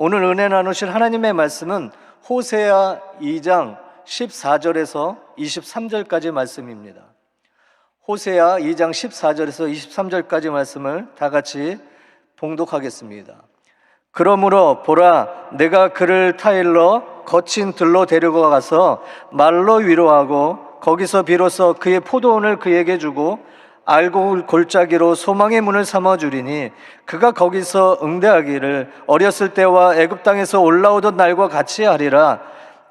오늘 은혜 나누실 하나님의 말씀은 호세아 2장 14절에서 23절까지 말씀입니다. 호세아 2장 14절에서 23절까지 말씀을 다 같이 봉독하겠습니다. 그러므로 보라 내가 그를 타일러 거친 들로 데리고 가서 말로 위로하고 거기서 비로소 그의 포도원을 그에게 주고 알고 골짜기로 소망의 문을 삼아 주리니 그가 거기서 응대하기를 어렸을 때와 애굽 땅에서 올라오던 날과 같이 하리라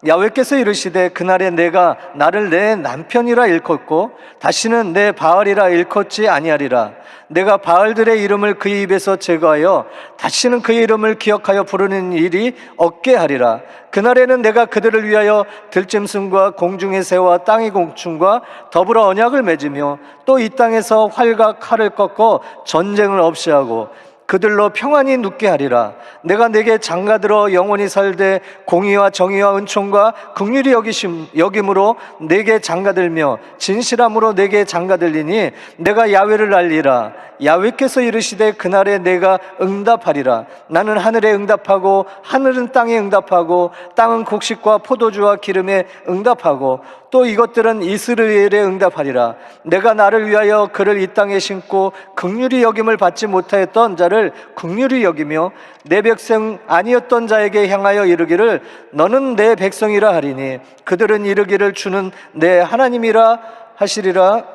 야외께서 이르시되 그날에 내가 나를 내 남편이라 일컫고 다시는 내 바알이라 일컫지 아니하리라. 내가 바알들의 이름을 그의 입에서 제거하여 다시는 그의 이름을 기억하여 부르는 일이 없게 하리라. 그날에는 내가 그들을 위하여 들짐승과 공중의 새와 땅의 공충과 더불어 언약을 맺으며 또 이 땅에서 활과 칼을 꺾어 전쟁을 없이 하고 그들로 평안히 눕게 하리라. 내가 내게 장가들어 영원히 살되 공의와 정의와 은총과 긍휼히 여기심 여김으로 내게 장가들며 진실함으로 내게 장가들리니 내가 야외를 알리라. 야외께서 이르시되 그날에 내가 응답하리라. 나는 하늘에 응답하고 하늘은 땅에 응답하고 땅은 곡식과 포도주와 기름에 응답하고 또 이것들은 이스라엘에 응답하리라. 내가 나를 위하여 그를 이 땅에 심고 긍휼히 여김을 받지 못하였던 자를 긍휼히 여기며 내 백성 아니었던 자에게 향하여 이르기를 너는 내 백성이라 하리니 그들은 이르기를 주는 내 하나님이라 하시리라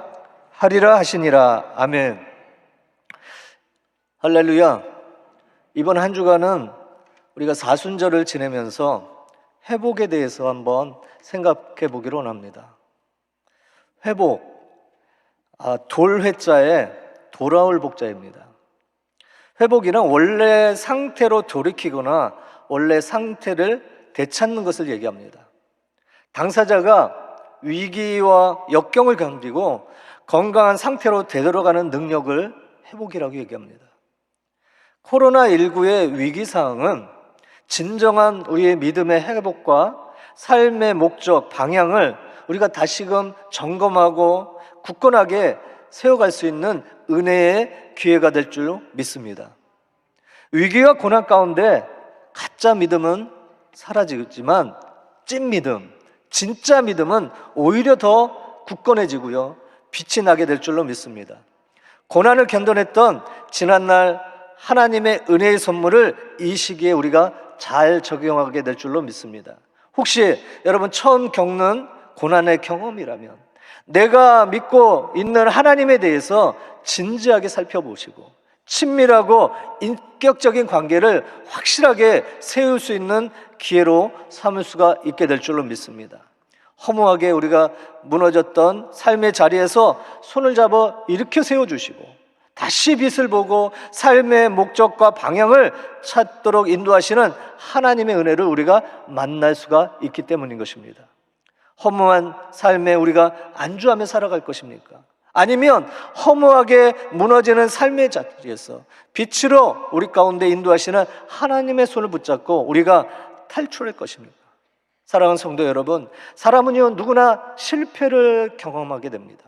하리라 하시니라. 아멘. 할렐루야. 이번 한 주간은 우리가 사순절을 지내면서 회복에 대해서 한번 생각해 보기로 원합니다. 회복, 아, 돌회자에 돌아올 복자입니다. 회복이란 원래 상태로 돌이키거나 원래 상태를 되찾는 것을 얘기합니다. 당사자가 위기와 역경을 견디고 건강한 상태로 되돌아가는 능력을 회복이라고 얘기합니다. 코로나19의 위기 상황은 진정한 우리의 믿음의 회복과 삶의 목적, 방향을 우리가 다시금 점검하고 굳건하게 세워갈 수 있는 은혜의 기회가 될 줄 믿습니다. 위기와 고난 가운데 가짜 믿음은 사라지지만 찐 믿음, 진짜 믿음은 오히려 더 굳건해지고요. 빛이 나게 될 줄로 믿습니다. 고난을 견뎌냈던 지난날 하나님의 은혜의 선물을 이 시기에 우리가 잘 적용하게 될 줄로 믿습니다. 혹시 여러분 처음 겪는 고난의 경험이라면 내가 믿고 있는 하나님에 대해서 진지하게 살펴보시고 친밀하고 인격적인 관계를 확실하게 세울 수 있는 기회로 삼을 수가 있게 될 줄로 믿습니다. 허무하게 우리가 무너졌던 삶의 자리에서 손을 잡아 일으켜 세워주시고 다시 빛을 보고 삶의 목적과 방향을 찾도록 인도하시는 하나님의 은혜를 우리가 만날 수가 있기 때문인 것입니다. 허무한 삶에 우리가 안주하며 살아갈 것입니까? 아니면 허무하게 무너지는 삶의 자리에서 빛으로 우리 가운데 인도하시는 하나님의 손을 붙잡고 우리가 탈출할 것입니까? 사랑하는 성도 여러분, 사람은요, 누구나 실패를 경험하게 됩니다.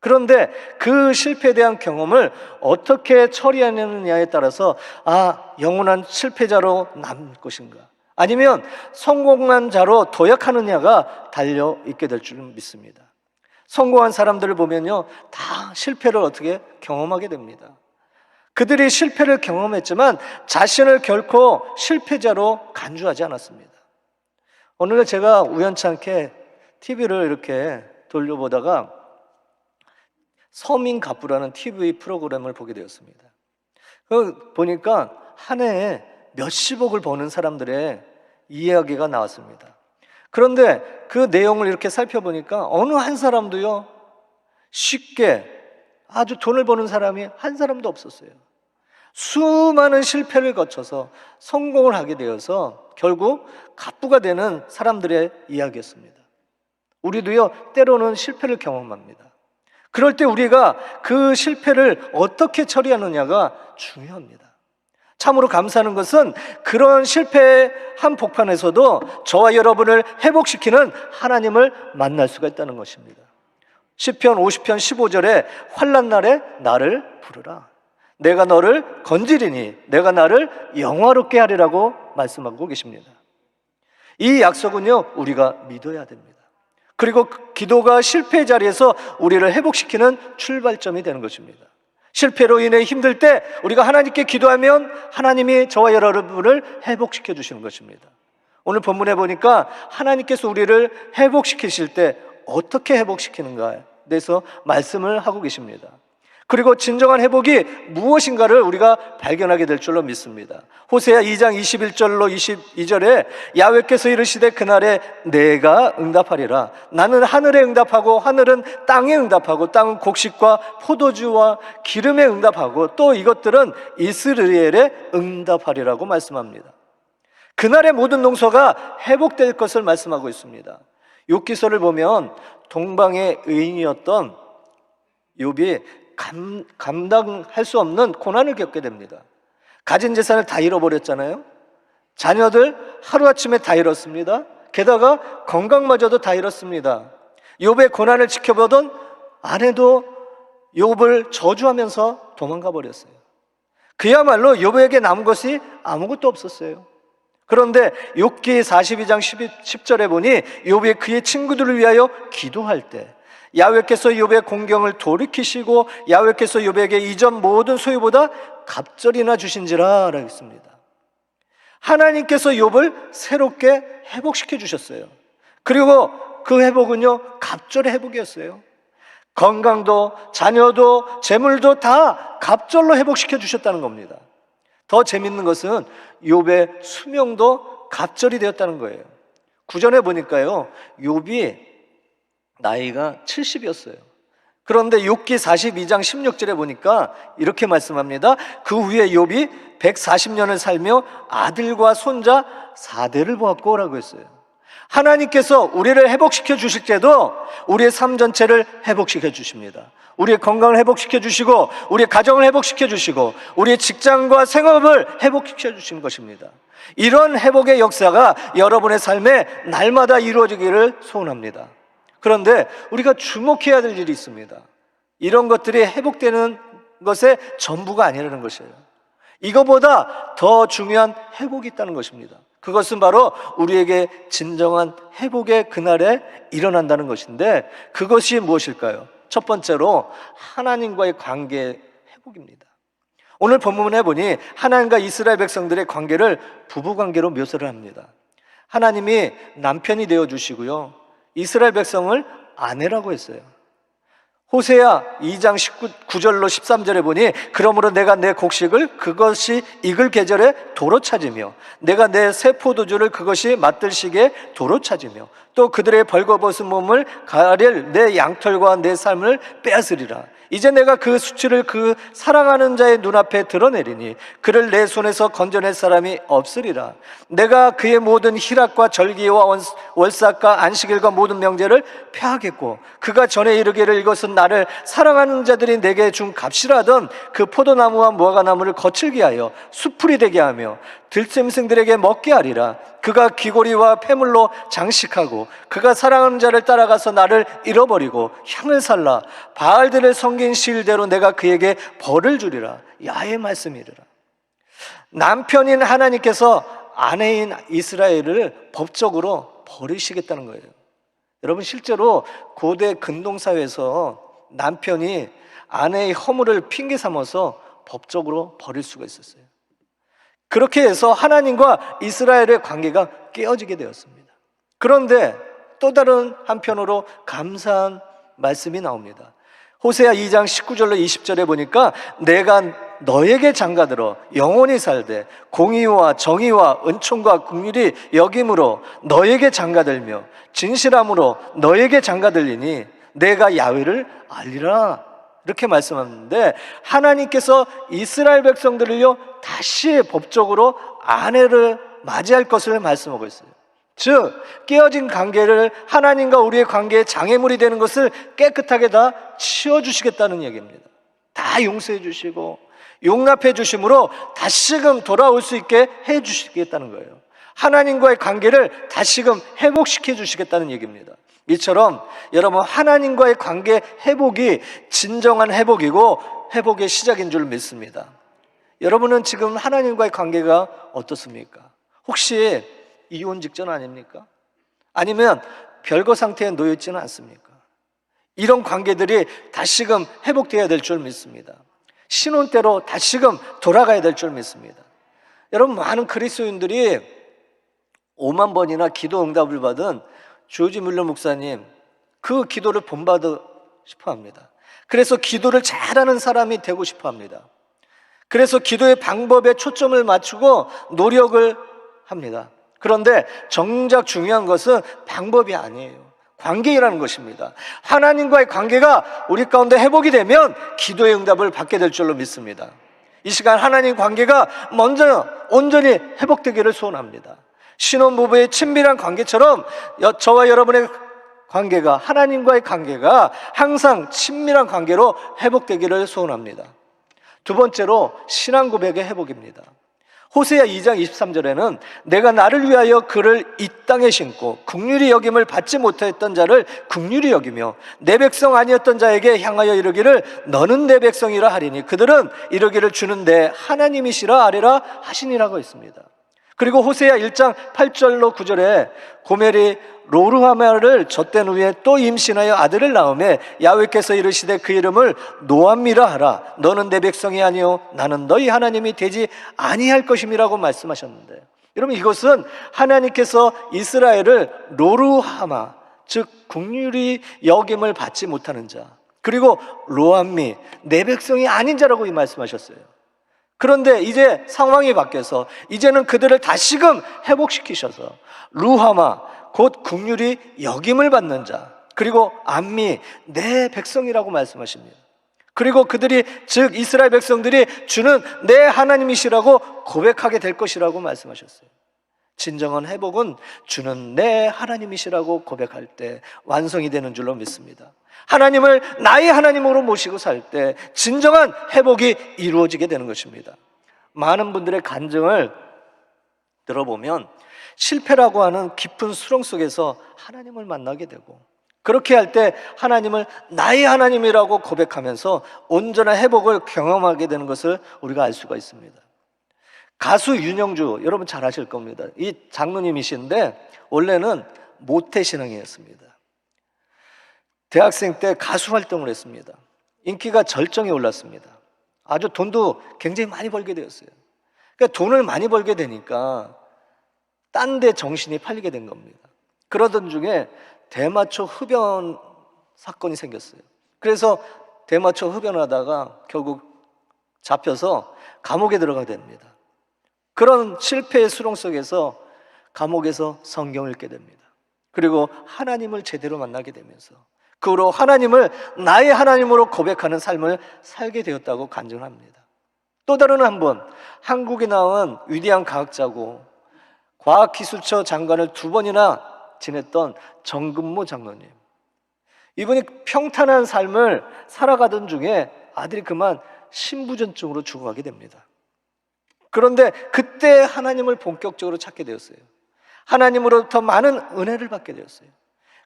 그런데 그 실패에 대한 경험을 어떻게 처리하느냐에 따라서 아, 영원한 실패자로 남을 것인가? 아니면 성공한 자로 도약하느냐가 달려 있게 될 줄 믿습니다. 성공한 사람들을 보면요, 다 실패를 어떻게 경험하게 됩니다. 그들이 실패를 경험했지만 자신을 결코 실패자로 간주하지 않았습니다. 오늘 제가 우연찮게 TV를 이렇게 돌려보다가 서민 갑부라는 TV 프로그램을 보게 되었습니다. 그 보니까 한 해에 몇십억을 버는 사람들의 이야기가 나왔습니다. 그런데 그 내용을 이렇게 살펴보니까 어느 한 사람도요, 쉽게 아주 돈을 버는 사람이 한 사람도 없었어요. 수많은 실패를 거쳐서 성공을 하게 되어서 결국 갑부가 되는 사람들의 이야기였습니다. 우리도요, 때로는 실패를 경험합니다. 그럴 때 우리가 그 실패를 어떻게 처리하느냐가 중요합니다. 참으로 감사하는 것은 그런 실패의 한 복판에서도 저와 여러분을 회복시키는 하나님을 만날 수가 있다는 것입니다. 10편 50편 15절에 환란 날에 나를 부르라. 내가 너를 건지리니 내가 나를 영화롭게 하리라고 말씀하고 계십니다. 이 약속은요, 우리가 믿어야 됩니다. 그리고 그 기도가 실패 자리에서 우리를 회복시키는 출발점이 되는 것입니다. 실패로 인해 힘들 때 우리가 하나님께 기도하면 하나님이 저와 여러분을 회복시켜 주시는 것입니다. 오늘 본문에 보니까 하나님께서 우리를 회복시키실 때 어떻게 회복시키는가에 대해서 말씀을 하고 계십니다. 그리고 진정한 회복이 무엇인가를 우리가 발견하게 될 줄로 믿습니다. 호세아 2장 21절로 22절에 야외께서 이르시되 그날에 내가 응답하리라. 나는 하늘에 응답하고 하늘은 땅에 응답하고 땅은 곡식과 포도주와 기름에 응답하고 또 이것들은 이스라엘에 응답하리라고 말씀합니다. 그날의 모든 농서가 회복될 것을 말씀하고 있습니다. 욥기서를 보면 동방의 의인이었던 욥이 감, 감당할 수 없는 고난을 겪게 됩니다. 가진 재산을 다 잃어버렸잖아요. 자녀들 하루아침에 다 잃었습니다. 게다가 건강마저도 다 잃었습니다. 욥의 고난을 지켜보던 아내도 욥을 저주하면서 도망가 버렸어요. 그야말로 욥에게 남은 것이 아무것도 없었어요. 그런데 욥기 42장 10절에 보니 욥이 그의 친구들을 위하여 기도할 때 야훼께서 욥의 공경을 돌이키시고 야훼께서 욥에게 이전 모든 소유보다 갑절이나 주신지라 했습니다. 하나님께서 욥을 새롭게 회복시켜 주셨어요. 그리고 그 회복은요 갑절의 회복이었어요. 건강도 자녀도 재물도 다 갑절로 회복시켜 주셨다는 겁니다. 더 재밌는 것은 욥의 수명도 갑절이 되었다는 거예요. 구전에 보니까요 욥이 나이가 70이었어요. 그런데 욥기 42장 16절에 보니까 이렇게 말씀합니다. 그 후에 욥이 140년을 살며 아들과 손자 4대를 보았고라고 했어요. 하나님께서 우리를 회복시켜 주실 때도 우리의 삶 전체를 회복시켜 주십니다. 우리의 건강을 회복시켜 주시고 우리의 가정을 회복시켜 주시고 우리의 직장과 생업을 회복시켜 주시는 것입니다. 이런 회복의 역사가 여러분의 삶에 날마다 이루어지기를 소원합니다. 그런데 우리가 주목해야 될 일이 있습니다. 이런 것들이 회복되는 것의 전부가 아니라는 것이에요. 이거보다 더 중요한 회복이 있다는 것입니다. 그것은 바로 우리에게 진정한 회복의 그날에 일어난다는 것인데 그것이 무엇일까요? 첫 번째로 하나님과의 관계 회복입니다. 오늘 본문에 보니 하나님과 이스라엘 백성들의 관계를 부부 관계로 묘사를 합니다. 하나님이 남편이 되어 주시고요. 이스라엘 백성을 아내라고 했어요. 호세야 2장 19 절로 13절에 보니 그러므로 내가 내 곡식을 그것이 익을 계절에 도로 찾으며 내가 내 새 포도주를 그것이 시기에 도로 찾으며 또 그들의 벌거벗은 몸을 가릴 내 양털과 내 삶을 빼앗으리라. 이제 내가 그 수치를 그 사랑하는 자의 눈앞에 드러내리니 그를 내 손에서 건져낼 사람이 없으리라. 내가 그의 모든 희락과 절기와 월삭과 안식일과 모든 명제를 폐하겠고 그가 전에 이르기를 이것은 나를 사랑하는 자들이 내게 준 값이라던 그 포도나무와 무화과나무를 거칠게 하여 수풀이 되게 하며 들짐승들에게 먹게 하리라. 그가 귀고리와 폐물로 장식하고 그가 사랑하는 자를 따라가서 나를 잃어버리고 향을 살라. 바알들을 섬긴 시일대로 내가 그에게 벌을 주리라. 야의 말씀이리라. 남편인 하나님께서 아내인 이스라엘을 법적으로 버리시겠다는 거예요. 여러분 실제로 고대 근동 사회에서 남편이 아내의 허물을 핑계 삼아서 법적으로 버릴 수가 있었어요. 그렇게 해서 하나님과 이스라엘의 관계가 깨어지게 되었습니다. 그런데 또 다른 한편으로 감사한 말씀이 나옵니다. 호세아 2장 19절로 20절에 보니까 내가 너에게 장가들어 영원히 살되 공의와 정의와 은총과 국률이 여김으로 너에게 장가들며 진실함으로 너에게 장가들리니 내가 야훼를 알리라 이렇게 말씀하는데 하나님께서 이스라엘 백성들을요 다시 법적으로 아내를 맞이할 것을 말씀하고 있어요. 즉 깨어진 관계를 하나님과 우리의 관계의 장애물이 되는 것을 깨끗하게 다 치워 주시겠다는 얘기입니다. 다 용서해 주시고 용납해 주심으로 다시금 돌아올 수 있게 해 주시겠다는 거예요. 하나님과의 관계를 다시금 회복시켜 주시겠다는 얘기입니다. 이처럼 여러분 하나님과의 관계 회복이 진정한 회복이고 회복의 시작인 줄 믿습니다. 여러분은 지금 하나님과의 관계가 어떻습니까? 혹시 이혼 직전 아닙니까? 아니면 별거 상태에 놓여 있지는 않습니까? 이런 관계들이 다시금 회복되어야 될 줄 믿습니다. 신혼 때로 다시금 돌아가야 될 줄 믿습니다. 여러분 많은 그리스도인들이 5만 번이나 기도 응답을 받은 조지 물러 목사님 그 기도를 본받고 싶어 합니다. 그래서 기도를 잘하는 사람이 되고 싶어 합니다. 그래서 기도의 방법에 초점을 맞추고 노력을 합니다. 그런데 정작 중요한 것은 방법이 아니에요. 관계라는 것입니다. 하나님과의 관계가 우리 가운데 회복이 되면 기도의 응답을 받게 될 줄로 믿습니다. 이 시간 하나님 관계가 먼저 온전히 회복되기를 소원합니다. 신혼부부의 친밀한 관계처럼 여- 저와 여러분의 관계가 하나님과의 관계가 항상 친밀한 관계로 회복되기를 소원합니다. 두 번째로 신앙 고백의 회복입니다. 호세야 2장 23절에는 내가 나를 위하여 그를 이 땅에 심고 국률이 여김을 받지 못하였던 자를 국률이 여기며 내 백성 아니었던 자에게 향하여 이르기를 너는 내 백성이라 하리니 그들은 이르기를 주는 내 하나님이시라 아래라 하시니라고 했습니다. 그리고 호세야 1장 8절로 9절에 고멜이 로르하마를 젖된 후에 또 임신하여 아들을 낳음에 야훼께서 이르시되 그 이름을 노암미라 하라. 너는 내 백성이 아니요. 나는 너희 하나님이 되지 아니할 것임이라고 말씀하셨는데. 여러분 이것은 하나님께서 이스라엘을 로르하마 즉 국률이 여김을 받지 못하는 자 그리고 로암미 내 백성이 아닌 자라고 이 말씀하셨어요. 그런데 이제 상황이 바뀌어서 이제는 그들을 다시금 회복시키셔서 루하마 곧 국률이 역임을 받는 자 그리고 암미 내 백성이라고 말씀하십니다. 그리고 그들이 즉 이스라엘 백성들이 주는 내 하나님이시라고 고백하게 될 것이라고 말씀하셨어요. 진정한 회복은 주는 내 하나님이시라고 고백할 때 완성이 되는 줄로 믿습니다. 하나님을 나의 하나님으로 모시고 살 때 진정한 회복이 이루어지게 되는 것입니다. 많은 분들의 간증을 들어보면 실패라고 하는 깊은 수렁 속에서 하나님을 만나게 되고 그렇게 할 때 하나님을 나의 하나님이라고 고백하면서 온전한 회복을 경험하게 되는 것을 우리가 알 수가 있습니다. 가수 윤영주 여러분 잘 아실 겁니다. 이 장로님이신데 원래는 모태 신앙이었습니다. 대학생 때 가수 활동을 했습니다. 인기가 절정에 올랐습니다. 아주 돈도 굉장히 많이 벌게 되었어요. 그러니까 돈을 많이 벌게 되니까 딴 데 정신이 팔리게 된 겁니다. 그러던 중에 대마초 흡연 사건이 생겼어요. 그래서 대마초 흡연하다가 결국 잡혀서 감옥에 들어가게 됩니다. 그런 실패의 수렁 속에서 감옥에서 성경을 읽게 됩니다. 그리고 하나님을 제대로 만나게 되면서 그 후로 하나님을 나의 하나님으로 고백하는 삶을 살게 되었다고 간증합니다. 또 다른 한 번 한국에 나온 위대한 과학자고 과학기술처 장관을 두 번이나 지냈던 정근모 장로님. 이분이 평탄한 삶을 살아가던 중에 아들이 그만 신부전증으로 죽어가게 됩니다. 그런데 그때 하나님을 본격적으로 찾게 되었어요. 하나님으로부터 많은 은혜를 받게 되었어요.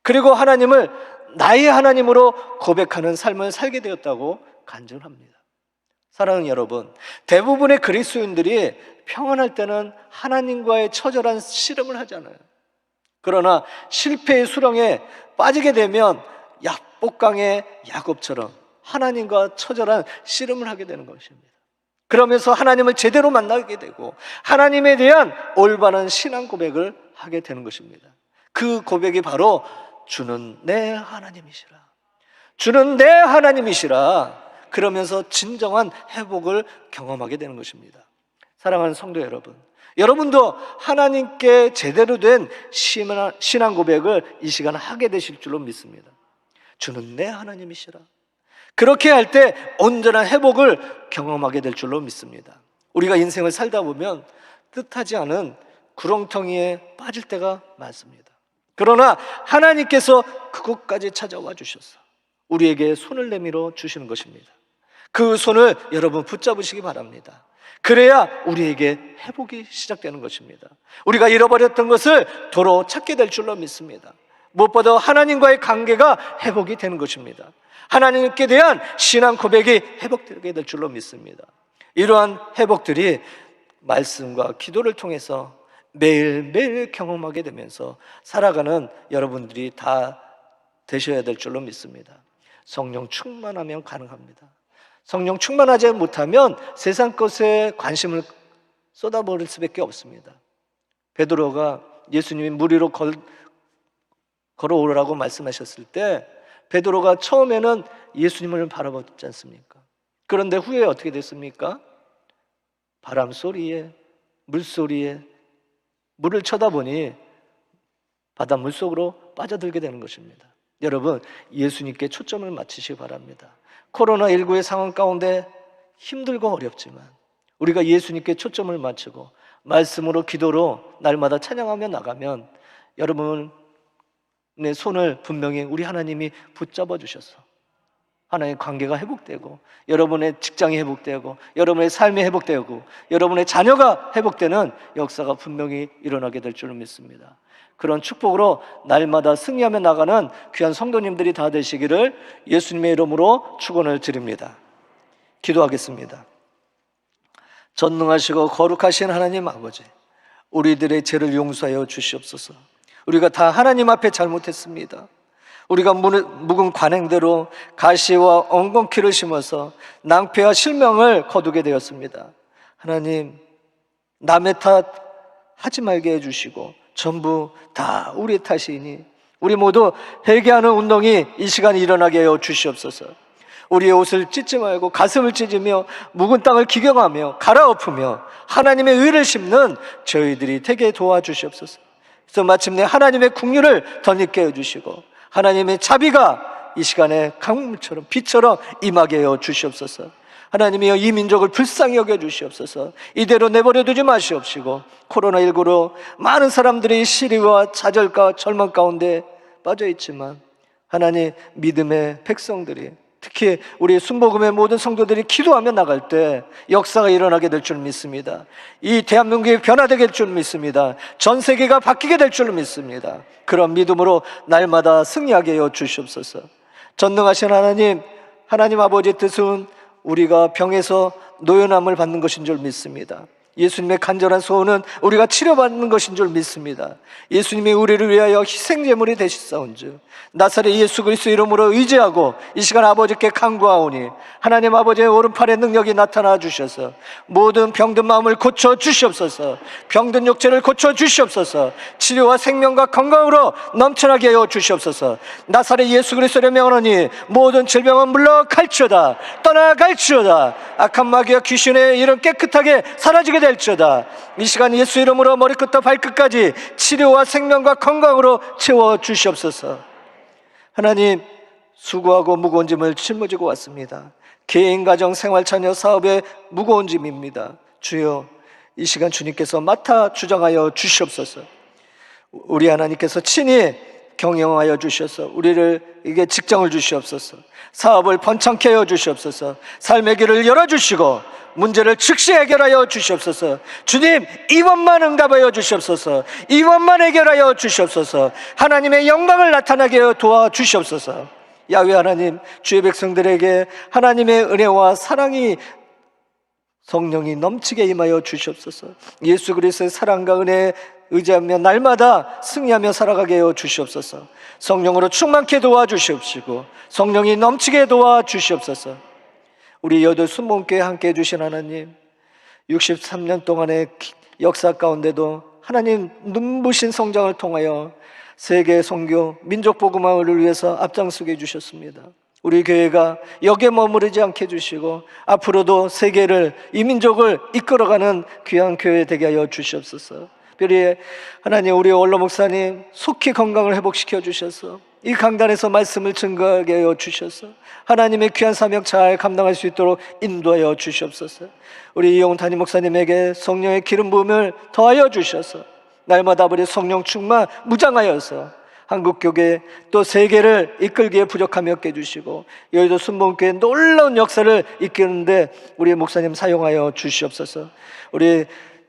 그리고 하나님을 나의 하나님으로 고백하는 삶을 살게 되었다고 간증을 합니다. 사랑하는 여러분, 대부분의 그리스도인들이 평안할 때는 하나님과의 처절한 씨름을 하잖아요. 그러나 실패의 수렁에 빠지게 되면 약복강의 야곱처럼 하나님과 처절한 씨름을 하게 되는 것입니다. 그러면서 하나님을 제대로 만나게 되고 하나님에 대한 올바른 신앙 고백을 하게 되는 것입니다. 그 고백이 바로 주는 내 하나님이시라. 주는 내 하나님이시라. 그러면서 진정한 회복을 경험하게 되는 것입니다. 사랑하는 성도 여러분, 여러분도 하나님께 제대로 된 신앙- 고백을 이 시간 하게 되실 줄로 믿습니다. 주는 내 하나님이시라. 그렇게 할 때 온전한 회복을 경험하게 될 줄로 믿습니다. 우리가 인생을 살다 보면 뜻하지 않은 구렁텅이에 빠질 때가 많습니다. 그러나 하나님께서 그곳까지 찾아와 주셔서 우리에게 손을 내밀어 주시는 것입니다. 그 손을 여러분 붙잡으시기 바랍니다. 그래야 우리에게 회복이 시작되는 것입니다. 우리가 잃어버렸던 것을 도로 찾게 될 줄로 믿습니다. 무엇보다 하나님과의 관계가 회복이 되는 것입니다. 하나님께 대한 신앙 고백이 회복되게 될 줄로 믿습니다. 이러한 회복들이 말씀과 기도를 통해서 매일매일 경험하게 되면서 살아가는 여러분들이 다 되셔야 될 줄로 믿습니다. 성령 충만하면 가능합니다. 성령 충만하지 못하면 세상 것에 관심을 쏟아버릴 수밖에 없습니다. 베드로가 예수님이 물 위로 걸, 걸어오라고 말씀하셨을 때 베드로가 처음에는 예수님을 바라봤지 않습니까? 그런데 후에 어떻게 됐습니까? 바람 소리에 물 소리에 물을 쳐다보니 바닷물 속으로 빠져들게 되는 것입니다. 여러분, 예수님께 초점을 맞추시기 바랍니다. 코로나19의 상황 가운데 힘들고 어렵지만 우리가 예수님께 초점을 맞추고 말씀으로 기도로 날마다 찬양하며 나가면 여러분 의 손을 분명히 우리 하나님이 붙잡아 주셔서 하나님의 관계가 회복되고 여러분의 직장이 회복되고 여러분의 삶이 회복되고 여러분의 자녀가 회복되는 역사가 분명히 일어나게 될 줄을 믿습니다. 그런 축복으로 날마다 승리하며 나가는 귀한 성도님들이 다 되시기를 예수님의 이름으로 축원을 드립니다. 기도하겠습니다. 전능하시고 거룩하신 하나님 아버지, 우리들의 죄를 용서하여 주시옵소서. 우리가 다 하나님 앞에 잘못했습니다. 우리가 묵은 관행대로 가시와 엉겅퀴를 심어서 낭패와 실명을 거두게 되었습니다. 하나님, 남의 탓 하지 말게 해주시고 전부 다 우리 탓이니 우리 모두 회개하는 운동이 이 시간에 일어나게 하여 주시옵소서. 우리의 옷을 찢지 말고 가슴을 찢으며 묵은 땅을 기경하며 갈아엎으며 하나님의 의를 심는 저희들이 되게 도와주시옵소서. 그래서 마침내 하나님의 국류를 덧입게 해주시고 하나님의 자비가 이 시간에 강물처럼 빛처럼 임하게 하여 주시옵소서. 하나님이여 이 민족을 불쌍히 여겨 주시옵소서. 이대로 내버려 두지 마시옵시고 코로나19로 많은 사람들이 시리와 좌절과 절망 가운데 빠져 있지만 하나님 믿음의 백성들이 특히 우리 순복음의 모든 성도들이 기도하며 나갈 때 역사가 일어나게 될 줄 믿습니다. 이 대한민국이 변화되게 될 줄 믿습니다. 전 세계가 바뀌게 될 줄 믿습니다. 그런 믿음으로 날마다 승리하게 해 주시옵소서. 전능하신 하나님, 하나님 아버지의 뜻은 우리가 병에서 노연함을 받는 것인 줄 믿습니다. 예수님의 간절한 소원은 우리가 치료받는 것인 줄 믿습니다. 예수님이 우리를 위하여 희생제물이 되시사온즉 나사렛 예수 그리스도 이름으로 의지하고 이 시간 아버지께 간구하오니 하나님 아버지의 오른팔에 능력이 나타나 주셔서 모든 병든 마음을 고쳐 주시옵소서. 병든 육체를 고쳐 주시옵소서. 치료와 생명과 건강으로 넘쳐나게 하여 주시옵소서. 나사렛 예수 그리스도의 명하노니 모든 질병은 물러 갈지어다 떠나갈지어다. 악한 마귀와 귀신의 이름 깨끗하게 사라지게 될지어다. 이 시간 예수 이름으로 머리끝부터 발끝까지 치료와 생명과 건강으로 채워 주시옵소서. 하나님 수고하고 무거운 짐을 짊어지고 왔습니다. 개인 가정 생활 자녀 사업에 무거운 짐입니다. 주여 이 시간 주님께서 맡아 주장하여 주시옵소서. 우리 하나님께서 친히 경영하여 주셔서. 우리를 이게 직장을 주시옵소서. 사업을 번창케 하여 주시옵소서. 삶의 길을 열어 주시고 문제를 즉시 해결하여 주시옵소서. 주님 이번만 응답하여 주시옵소서. 이번만 해결하여 주시옵소서. 하나님의 영광을 나타나게 도와 주시옵소서. 야외 하나님 주의 백성들에게 하나님의 은혜와 사랑이 성령이 넘치게 임하여 주시옵소서. 예수 그리스도의 사랑과 은혜에 의지하며 날마다 승리하며 살아가게 하여 주시옵소서. 성령으로 충만케 도와주시옵시고 성령이 넘치게 도와주시옵소서. 우리 여덟 순복음교회 함께 해 주신 하나님 63년 동안의 역사 가운데도 하나님 눈부신 성장을 통하여 세계 선교 민족 복음화를 위해서 앞장서게 해 주셨습니다. 우리 교회가 여기에 머무르지 않게 해주시고 앞으로도 세계를 이 민족을 이끌어가는 귀한 교회 되게 하여 주시옵소서. 특별히 하나님 우리 원로 목사님 속히 건강을 회복시켜 주셔서 이 강단에서 말씀을 증거하게 하여 주셔서 하나님의 귀한 사명 잘 감당할 수 있도록 인도하여 주시옵소서. 우리 이용 담임 목사님에게 성령의 기름 부음을 더하여 주셔서 날마다 우리 성령 충만 무장하여서 한국 교회 또 세계를 이끌기에 부족함이 없게 해주시고 여의도 순복음교회 놀라운 역사를 이끄는데 우리 목사님 사용하여 주시옵소서. 우리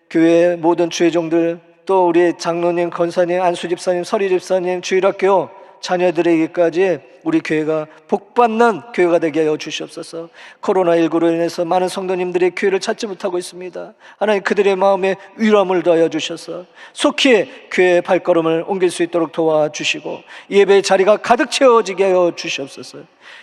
교회 모든 주의 종들 또 우리 장로님, 권사님, 안수 집사님, 서리 집사님, 주일학교 자녀들에게까지 우리 교회가 복받는 교회가 되게 하여 주시옵소서. 코로나19로 인해서 많은 성도님들이 교회를 찾지 못하고 있습니다. 하나님 그들의 마음에 위로함을 더하여 주셔서 속히 교회의 발걸음을 옮길 수 있도록 도와주시고 예배의 자리가 가득 채워지게 하여 주시옵소서.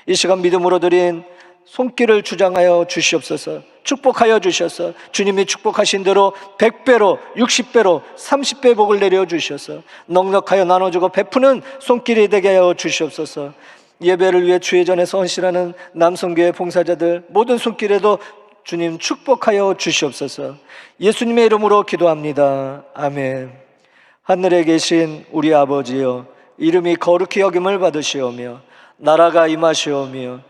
이 시간 믿음으로 드린 손길을 주장하여 주시옵소서. 축복하여 주셔서 주님이 축복하신 대로 100배로 60배로 30배 복을 내려 주셔서 넉넉하여 나눠주고 베푸는 손길이 되게 하여 주시옵소서. 예배를 위해 주회전에서 헌신하는 남성교회 봉사자들 모든 손길에도 주님 축복하여 주시옵소서. 예수님의 이름으로 기도합니다. 아멘. 하늘에 계신 우리 아버지여 이름이 거룩히 여김을 받으시오며 나라가 임하시오며